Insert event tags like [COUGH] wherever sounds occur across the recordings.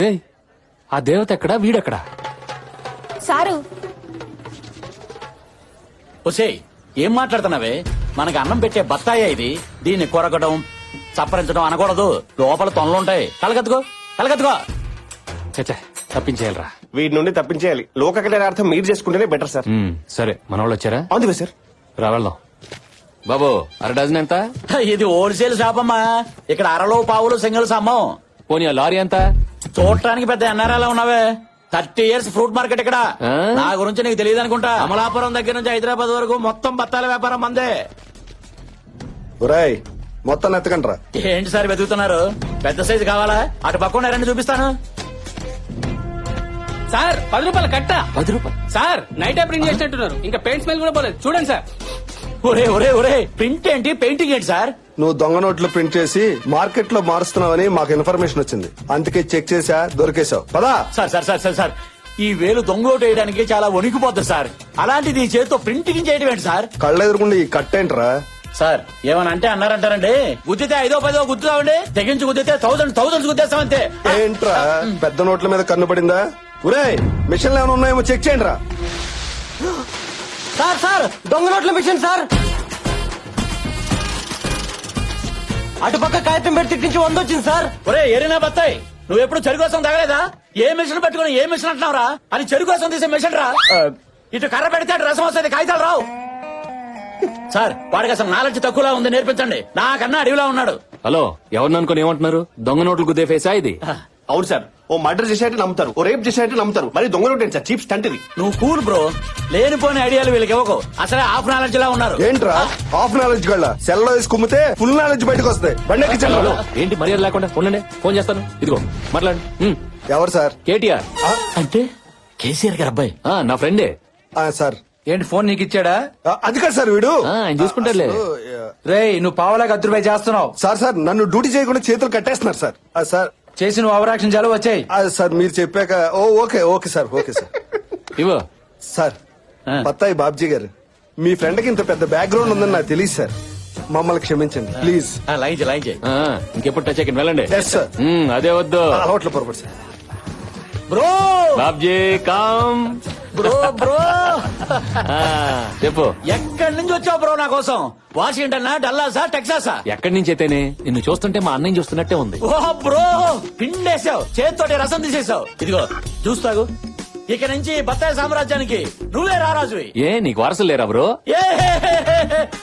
ఏయ్, ఆ దేవత ఎక్కడా? వీడెక్కడా? సారు. ఒసేయ్ ఏం మాట్లాడుతున్నావే? మనకి అన్నం పెట్టే బత్తాయే ఇది. దీన్ని కొరకడం చప్పరించడం అనకూడదు. లోపల తొనలుంటాయి కలగత్తుకో కలగత్తుకో చచ్చా తప్పించేయాలరా. వీటి నుండి తప్పించేయాలి. లోక కళ్యాణార్థం మీరు చేసుకుంటేనే బెటర్ సార్ ఉమ్, సరే మన వాళ్ళు వచ్చారా? అవును సార్ రా వెళ్దాం. బాబు అర డజన్ ఎంత? ఇది హోల్సేల్ షాప్ అమ్మా. ఇక్కడ అరలో పావులు సింగిల్స్ అమ్మం. పోనీ ఆ లారీ ఎంత? చూడటానికి పెద్ద ఎన్ఆర్ఐలో ఉన్నావే? థర్టీ ఇయర్స్ ఫ్రూట్ మార్కెట్ ఇక్కడ. ఆ? నా గురించి నీకు తెలియదు అనుకుంటా. అమలాపురం దగ్గర నుంచి హైదరాబాద్ వరకు మొత్తం బత్తాల వ్యాపారం మందే. ఒరాయ్ మొత్తం ఎత్తకండ్రా. ఏంటి సార్ వెతుకుతున్నారు? పెద్ద సైజు కావాలా? అటు పక్కన రండి చూపిస్తాను. సార్ పది రూపాయల కట్ట? పది రూపాయలు? సార్ నైట్ ప్రింట్ చేసినట్టున్నారు. ఇంకా పెయింట్ స్మెల్ కూడా పోలేదు. చూడండి సార్. ఒరే ఒరే ఒరే ప్రింట్ ఏంటి? పెయింటింగ్ ఏంటి సార్? నువ్వు దొంగ నోట్లు ప్రింట్ చేసి మార్కెట్లో మారుస్తున్నావని మాకు ఇన్ఫర్మేషన్ వచ్చింది. అందుకే చెక్ చేసా దొరికేశావు. పదా! Sir sir sir sir sir. ఈ వేలు దొంగోటు వేయడానికి చాలా వణికిపోతుంది సార్. అలాంటిది ఈ చేతితో ప్రింటింగ్ చేయడం ఏంటి సార్? కళ్ళెదురుకుండా ఈ కట్టేంట్రా సార్ ఏమని అంటే అన్నారంటారండి? గుద్దితే ఐదో పదో గుద్దుతామండి? తెగించి గుద్దితే థౌసండ్ థౌసండ్స్ గుద్దేస్తామంతే ఏంట్రా? పెద్ద నోట్ల మీద కన్ను పడిందా? ఒరేయ్ మిషన్లు ఏమైనా ఉన్నాయేమో చెక్ చేయండి రా సార్ సార్ దొంగ నోట్ల మిషన్ సార్. అటుపక్క కాగితం పెట్టి తిట్టించి వంద వచ్చింది సార్. ఒరే ఎరినా బత్తాయి నువ్వు ఎప్పుడు చెరుకు కోసం తగలేదా? ఏ మిషన్ పెట్టుకుని ఏ మిషన్ అంటున్నావురా? అని చెరుకు కోసం తీసే మిషన్ రా. ఇటు కర్ర పెడితే అటు రసం వస్తుంది కాగితాలు రావు. సార్ వాడికి అసలు నాలెడ్జ్ తక్కువలా ఉంది నేర్పించండి. నాకన్నా అడవిలా ఉన్నాడు. హలో ఎవరిని అనుకుని ఏమంటున్నారు? దొంగ నోట్లు గుద్దే ఫేసా ఇది అవును సార్. ఓ మర్డర్ చేసేట్టు నమ్ముతారు. ఓ రేప్ చేసేట్టు నమ్ముతారు. మరి దొంగలు ఉంటాయి సార్. చీప్ స్టంట్ ఇది. నువ్వు కూల్ బ్రో. లేనిపోని ఐడియాలు వీళ్ళకి ఇవ్వకు. అసలే హాఫ్ నాలెడ్జ్ లా ఉన్నారు. ఏంట్రా? హాఫ్ నాలెడ్జ్ గళ్ళ. సెల్లో వేసి కుమ్మితే ఫుల్ నాలెడ్జ్ బయటకు వస్తాయి బండి హలో ఎక్కించండి ఏంటి మర్యాద లేకుండా? ఉండండి. ఫోన్ చేస్తాను. ఇదిగో మాట్లాడు. ఎవరు సార్? కేటీఆర్. అంటే కేసీఆర్ గారు అబ్బాయి. ఆ, నా ఫ్రెండే. ఆ, సార్. ఏంటి ఫోన్ నీకు ఇచ్చాడా? అది కాదు సార్ వీడు. ఆ, ఆయన చూసుకుంటారులే. రేయ్ నువ్వు పావలాగా అర్ధ రూపాయి చేస్తున్నావు. సార్ సార్ నన్ను డ్యూటీ చేయకుండా చేతులు కట్టేస్తున్నారు సార్. ఆ, సార్ చేసి నువ్వు అవరాక్షణ చాలు వచ్చాయి. సార్ మీరు చెప్పాక ఓ okay okay sir okay sir. ఇవ్వ. సార్ బత్తాయి బాబ్జీ గారు మీ ఫ్రెండ్కి ఇంత పెద్ద బ్యాక్గ్రౌండ్ ఉందని నాకు తెలియదు సార్. మమ్మల్ని క్షమించండి ప్లీజ్ ఆ, లైన్ చేయి లైన్ చేయి. ఇంకెప్పుడు టచ్ వెళ్ళండి. ఎస్ సార్ అదే వద్దు. అలవాట్ల పొరపాటు sir. Bro! Babji calm. Bro bro! చెప్పు. ఎక్కడి నుంచి వచ్చావు బ్రో నా కోసం? వాషింగ్టన్ డల్లాసా టెక్సాసా? ఎక్కడి నుంచి అయితేనే? నిన్ను చూస్తుంటే మా అన్నయ్య చూస్తున్నట్టే ఉంది. ఓ బ్రో! పిండేసావు. చేతితోటి రసం తీసేసావు. ఇదిగో చూస్తాగు ఇక నుంచి బత్తాయి సామ్రాజ్యానికి నువ్వే రారాజువి. ఏ నీకు వారసులు లేరా బ్రో? ఏ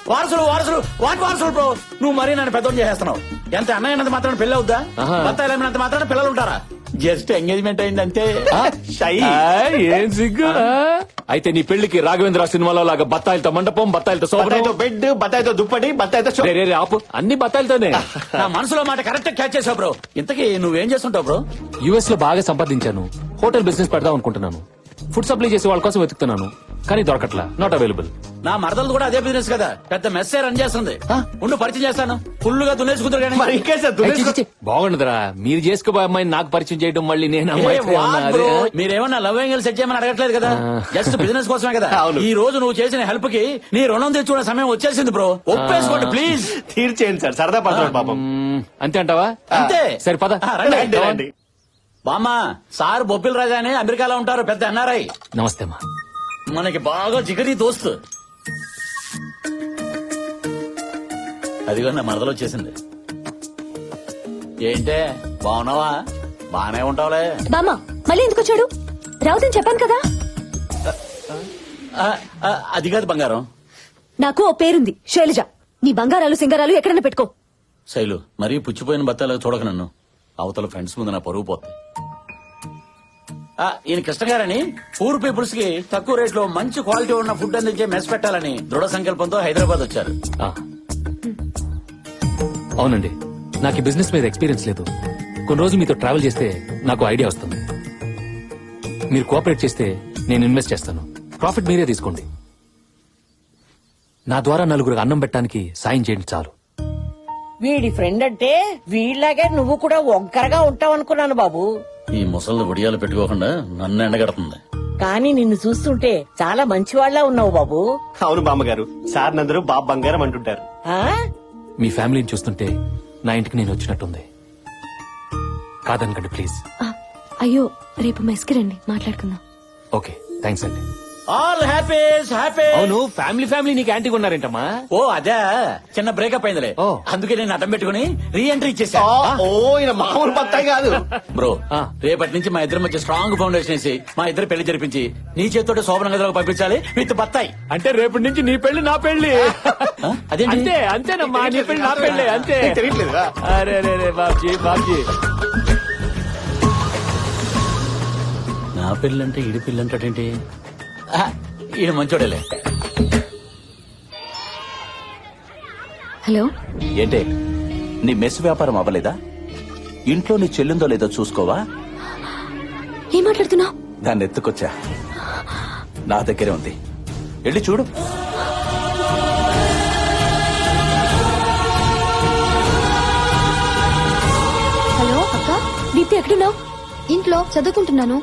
వారసులు వారసులు. వాటి వారసులు బ్రో? నువ్వు మరీ నన్ను పెద్దోని చేసేస్తున్నావు. ఎంత అన్నయ్యనంత మాత్రం పెళ్ళి అవుద్దా? ఆహా. బత్తాయిలు అమ్మినంత మాత్రం పిల్లలు ఉంటారా? జస్ట్ ఎంగేజ్మెంట్ అయింది అంతే షై. ఏం సిగ్గు ఆ? అయితే నీ పెళ్ళికి రాఘవేంద్ర సినిమాలో లాగా బత్తాయిలతో మండపం బత్తాయిలతో బత్తాయితో బెడ్ బత్తాయితో దుప్పటి బత్తాయితో షో- రే, రే, రే, ఆపు. అన్ని బత్తాయిలతోనే. నా మనసులో మాట కరెక్ట్ క్యాచ్ చేసావు బ్రో. ఇంతకీ నువ్వేం చేస్తుంటావు బ్రో? యుఎస్లో బాగా సంపాదించాను. హోటల్ బిజినెస్ పెడదాం అనుకుంటున్నాను. ఫుడ్ సప్లై చేసే వాళ్ళ కోసం వెతుకుతున్నాను. కానీ దొరకట్లా. నాట్ అవైలబుల్ నా మరదలు కూడా అదే బిజినెస్ కదా. పెద్ద మెస్సే రన్ చేస్తుంది. ఉండు పరిచయం చేస్తాను. ఫుల్గా దున్నేసుకుంటారు కానీ బాగుండదురా. మీరు చేసుకోబోయే అమ్మాయిని నాకు పరిచయం చేయడం మళ్ళీ నేను? బ్రో? మీరేమన్నా లవ్ యాంగిల్ సెట్ చేయమని అడగట్లేదు కదా. జస్ట్ బిజినెస్ కోసమే కదా. [LAUGHS] ఈ రోజు నువ్వు చేసిన హెల్ప్కి నీ రుణం తెచ్చుకునే సమయం వచ్చేసింది బ్రో ఒప్పేసుకోండి ప్లీజ్ [LAUGHS] తీర్చేయండి సార్. సరదా పడుతున్నాడు పాపం. అంతే అంటావా? అంతే. సరే పద. రండి. బామ్మ సార్ బొబ్బిల్ రాజా అని అమెరికాలో ఉంటారు పెద్ద ఎన్ఆర్ఐ. నమస్తే అమ్మా. మనకి బాగా జిగరి దోస్తు. అదిగో నా మరదలు వచ్చేసింది. ఏంటే బాగున్నావా? బానే ఉంటావులే. బామ్మ మళ్ళీ ఎందుకు వచ్చాడు? రావుదని చెప్పాను కదా. ఆ, ఆ, అది కాదు బంగారం. నాకు ఓ పేరుంది శైలజ. నీ బంగారాలు సింగారాలు ఎక్కడైనా పెట్టుకో. శైలు మరీ పుచ్చిపోయిన బత్తాలు చూడక నన్ను. అవతల ఫ్రెండ్స్ ముందు నా పరువు పోతుంది. ఆ, ఈయన కృష్ణ గారని? పూర్ పీపుల్స్కి తక్కువ రేట్లో మంచి క్వాలిటీ ఉన్న ఫుడ్ అందించే మెస్ పెట్టాలని దృఢ సంకల్పంతో హైదరాబాద్ వచ్చారు. ఆ. అవునండి. నాకు ఈ బిజినెస్ మీద ఎక్స్పీరియన్స్ లేదు. కొన్ని రోజులు మీతో ట్రావెల్ చేస్తే నాకు ఐడియా వస్తుంది. మీరు కోఆపరేట్ చేస్తే నేను ఇన్వెస్ట్ చేస్తాను. ప్రాఫిట్ మీరే తీసుకోండి. నా ద్వారా నలుగురు అన్నం పెట్టడానికి సాయం చేయండి చాలు. వీడి ఫ్రెండ్ అంటే వీళ్ళలాగే నువ్వు కూడా ఒంకరగా ఉంటావు అనుకున్నాను బాబు. ఈ ముసళ్ళు ఒడియాలు పెట్టుకోకుండా నన్ను ఎండగడుతుంది. కానీ నిన్ను చూస్తుంటే చాలా మంచివాళ్ళా ఉన్నావు బాబు. అవును బామ్మగారు సార్ నందరూ బాబ్ బంగారం అంటుంటారు. ఆ? మీ ఫ్యామిలీని చూస్తుంటే నా ఇంటికి నేను వచ్చినట్టుంది. కాదనకండి ప్లీజ్. ఆ, అయ్యో రేపు మెస్కి రండి మాట్లాడుకుందాం. ఓకే థ్యాంక్స్ అండి. ఆల్ హ్యాపీస్ హ్యాపీ అవును ఫ్యామిలీ ఫ్యామిలీ నీకు యాంటీగా ఉన్నారేంటమ్మా ఓ అదే. చిన్న బ్రేకప్ అయిందిలే. ఓ. అందుకే నేను అడ్డం పెట్టుకుని రీ ఎంట్రీ ఇచ్చేసా ఓ ఈయన మామూలు బత్తాయి కాదు. బ్రో ఆ. రేపటి నుంచి మా ఇద్దరి మధ్య స్ట్రాంగ్ ఫౌండేషన్ వేసి మా ఇద్దరు పెళ్ళి జరిపించి నీ చేతితో శోభన గదిలోకి పంపించాలి. విత్ బత్తాయి. అంటే రేపటి నుంచి నీ పెళ్ళి నా పెళ్ళి. ఆ? అదేంటి? అంతే అంతేనమ్మా నీ పెళ్ళి నా పెళ్ళి అంతే. నీకు తెలియట్లేదా? అరే రే రే బాబ్జీ బాబ్జీ. నా పెళ్ళంటే ఈడి పెళ్ళి మంచోడేలే హలో ఏంటే నీ మెస్ వ్యాపారం అవ్వలేదా ఇంట్లో నీ చెల్లిందో లేదో చూసుకోవా ఏం మాట్లాడుతున్నావు దాన్ని ఎత్తుకొచ్చా నా దగ్గరే ఉంది వెళ్ళి చూడు హలో అక్క దీప్తి ఎక్కడున్నావు ఇంట్లో చదువుకుంటున్నాను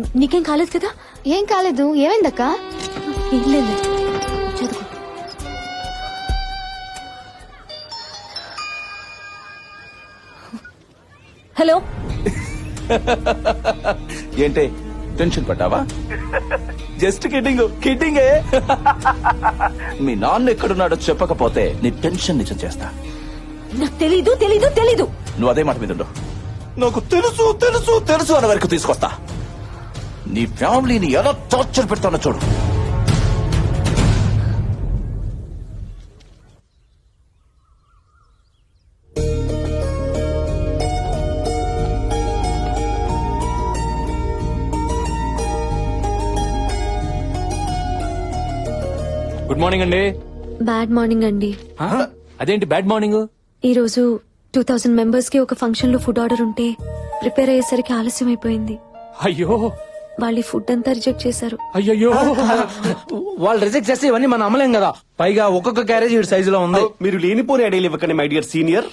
నీకేం కాలేదు కదా? ఏం కాలేదు. ఏమైందక్క? ఏం లేదు. చదువుకో. హలో? ఏంటే టెన్షన్ పడ్డావా? Just kidding కిడ్డింగే. మీ నాన్న ఎక్కడున్నాడో చెప్పకపోతే నీ టెన్షన్ నిజం చేస్తా. నాకు తెలీదు తెలీదు తెలీదు. నువ్వు అదే మాట మీద నాకు తెలుసు తెలుసు తెలుసు అనే వరకు తీసుకొస్తా. నీ ఫ్యామిలీని ఎలా టార్చర్ పెడతానో చూడు. గుడ్ మార్నింగ్ అండి. బ్యాడ్ మార్నింగ్ అండి. అదేంటి బ్యాడ్ మార్నింగ్ ఈ రోజు టూ థౌసండ్ మెంబర్స్కి ఒక ఫంక్షన్లో ఫుడ్ ఆర్డర్ ఉంటే ప్రిపేర్ అయ్యేసరికి ఆలస్యం అయిపోయింది అయ్యో! వాళ్ళు ఫుడ్ అంతా రిజెక్ట్ చేశారు. అయ్యో వాళ్ళు రిజెక్ట్ చేస్తే ఇవన్నీ మనం అమ్మలేం కదా. పైగా ఒక్కొక్క క్యారేజ్ ఈ సైజులో ఉంది. మీరు లేనిపోని ఐడియాలు ఇవ్వకండి my dear senior.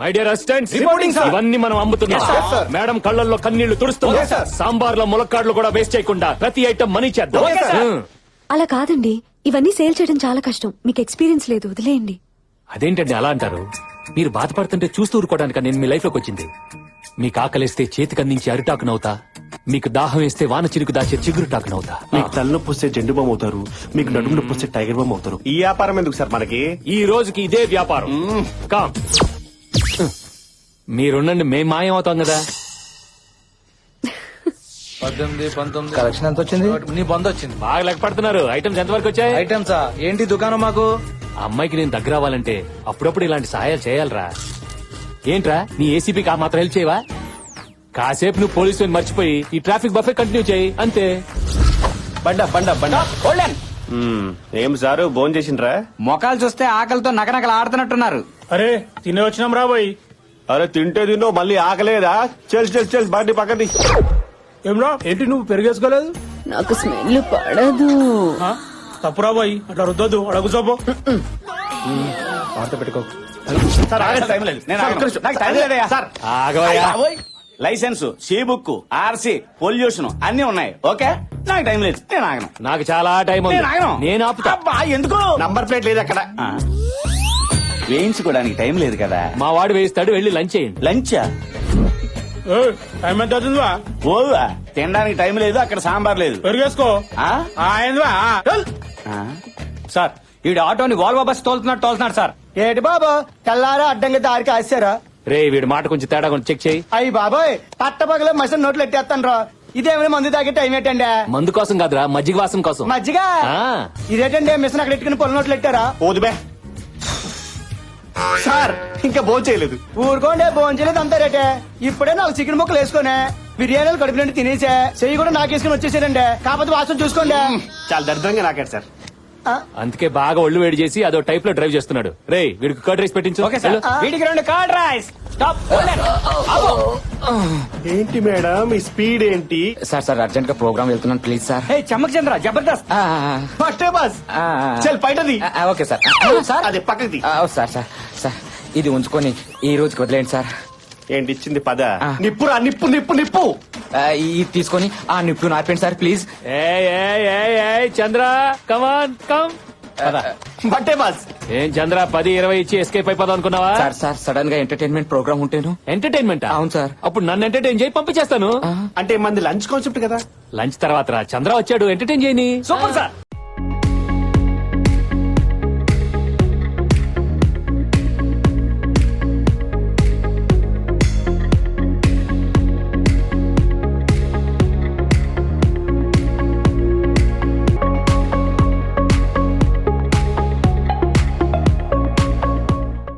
My dear assistant. ఇవన్నీ మనం అమ్ముతున్నాం. మేడం కళ్ళల్లో కన్నీళ్ళు తుడుస్తున్నాం. సాంబార్లో ములక్కాడ్లు కూడా వేస్ట్ చేయకుండా ప్రతి ఐటమ్ మనీ చేద్దాం. Hmm. అలా కాదండి ఇవన్నీ సేల్ చేయడం చాలా కష్టం. మీకు ఎక్స్పీరియన్స్ లేదు వదిలేయండి. అదేంటండి అలా అంటారు? మీరు బాధపడుతుంటే చూస్తూ ఊరుకోవడానికి నేను మీ లైఫ్లోకి వచ్చింది. మీకు ఆకలిస్తే చేతికి అందించి అరిటాకునవుతా. మీకు దాహం వేస్తే వాన చిరుకు దాచే చిగురు టాకునవుతా మీకు తలనొప్పి వస్తే జెండు బామ్ అవుతారు. మీకు నడుము నొప్పి వస్తే టైగర్ బామ్ అవుతారు. ఈ వ్యాపారం ఎందుకు సార్ మనకి? ఈ రోజుకి ఇదే వ్యాపారం. కామ్. మీరుండండి మేం మాయం అవుతాం కదా. పద్దెనిమిది పంతొమ్మిది. కలెక్షన్ ఎంత వచ్చింది? నీ బంద్ వచ్చింది. బాగా లెక్క పడుతున్నారు ఐటమ్స్ ఎంతవరకు వచ్చాయి? ఐటమ్సా ఏంటి దుకాణం మాకు? ఆ అమ్మాయికి నేను దగ్గర అవ్వాలంటే అప్పుడప్పుడు ఇలాంటి సహాయాలు చేయాలరా. ఏంట్రా? నీ ఏసీపీకి ఆ మాత్రం హెల్ప్ చేయవా? కాసేపు నువ్వు పోలీసు మర్చిపోయి ఈ ట్రాఫిక్ బఫే కంటిన్యూ చేయి అంతే. బండ బండ బండ. మ్మ్. ఏం సారు భోజనం చేసిండ్రా? మొఖాలు చూస్తే ఆకలితో నకనకలు ఆడుతున్నట్టున్నారు. అరే తినే వచ్చినాం రాబోయ్ అరే తింటే తిన్నో మళ్ళీ ఆకలేదా? చెల్ చెల్ చెల్ బండి పక్కది ఏమ్రా ఏంటి నువ్వు పెరిగేసుకోలేదు? నాకు స్మెల్ పడదు. తప్పురా బాయ్ అట్లా రుద్దొద్దు అడుగు చూపు. Sir ఆగవయ్యా. Licence C book RC pollution అన్ని ఉన్నాయి. ఓకే? నాకు టైం లేదు. నేను ఆగను. నాకు చాలా టైం ఉంది. నేను ఆగను. నేను ఆపుతా. అబ్బా, ఎందుకు? నంబర్ ప్లేట్ లేదు అక్కడ. ఆ. వేయించుకోవడానికి టైం లేదు కదా. మా వాడు వేయిస్తాడు వెళ్ళి లంచ్ చేయండి. లంచా? టైం ఎంత అవుతుందివా? ఓవా తినడానికి టైం లేదు అక్కడ సాంబార్ లేదు. పెరిగేసుకో. ఆ? ఆ? సార్ ఈ ఆటోని వాల్వో బస్ తోలుతున్నాడు తోలుతున్నాడు సార్. ఏటి బాబు తెల్లారా అడ్డంగా దారికి ఆశారా? రే వీడి మాట కొంచెం తేడా కొంచెం చెక్ చేయి. అయ్యి బాబాయ్ పట్టపగల మసిన నోట్లు ఎట్టేస్తాను రా ఇదేమైనా మందు తాగే టైం ఏంటండి? మందు కోసం కాదురా మజ్జిగ వాసం కోసం. మజ్జిగ? ఆ. ఇదేటండి మిషన్ అక్కడ ఎట్టుకుని పొల నోట్లు ఎట్టారా? పోదుబే సార్ ఇంకా భోజనం చేయలేదు. ఊరుకోండి భోంచలేదు అంతా రేటే. ఇప్పుడే నాకు చికెన్ ముక్కలు వేసుకునే బిర్యానీలు కడుపు నుండి తినేసే చెయ్యి కూడా నాకేసుకుని వచ్చేసారండి కాకపోతే వాసన చూసుకోండి. చాలా దరిద్రంగా నాకాడు సార్. అందుకే బాగా ఒళ్ళు వేడి చేసి అదో టైప్లో డ్రైవ్ చేస్తున్నాడు. రే వీడికి కర్డ్ రైస్ పెట్టించు. Okay sir. వెళ్ళు. వీడికి రెండు కార్డ్ రైస్ స్టాప్ ఏంటి మేడం ఈ స్పీడ్ ఏంటి? సార్ సార్ అర్జెంట్గా ప్రోగ్రామ్ వెళ్తున్నాను please sir. Hey Chammak Chandra Jabardasth. First bus చల్ బయటది ఓకే సార్. సార్. అదే పక్కది సార్ సార్ సార్. ఇది ఉంచుకొని ఈ రోజుకి వదిలేండి సార్. ఏంటి ఇచ్చింది పద. నిప్పురా నిప్పు నిప్పు నిప్పు. ఇది తీసుకొని ఆ నిప్పు నార్పండి sir please. Chandra come on come బట్టే బాస్. ఏం చంద్ర పది ఇరవై ఇచ్చి ఎస్కేప్ అయిపోదాం అనుకున్నావా? సార్ సార్ సడన్గా ఎంటర్టైన్మెంట్ ప్రోగ్రామ్ ఉంటేను. ఎంటర్టైన్మెంట్ అవును సార్. అప్పుడు నన్ను ఎంటర్టైన్ చేయి పంపించేస్తాను. అంటే మంది లంచ్ కాన్సెప్ట్ కదా. లంచ్ తర్వాత రా. చంద్ర వచ్చాడు ఎంటర్టైన్ చేయని. Super sir.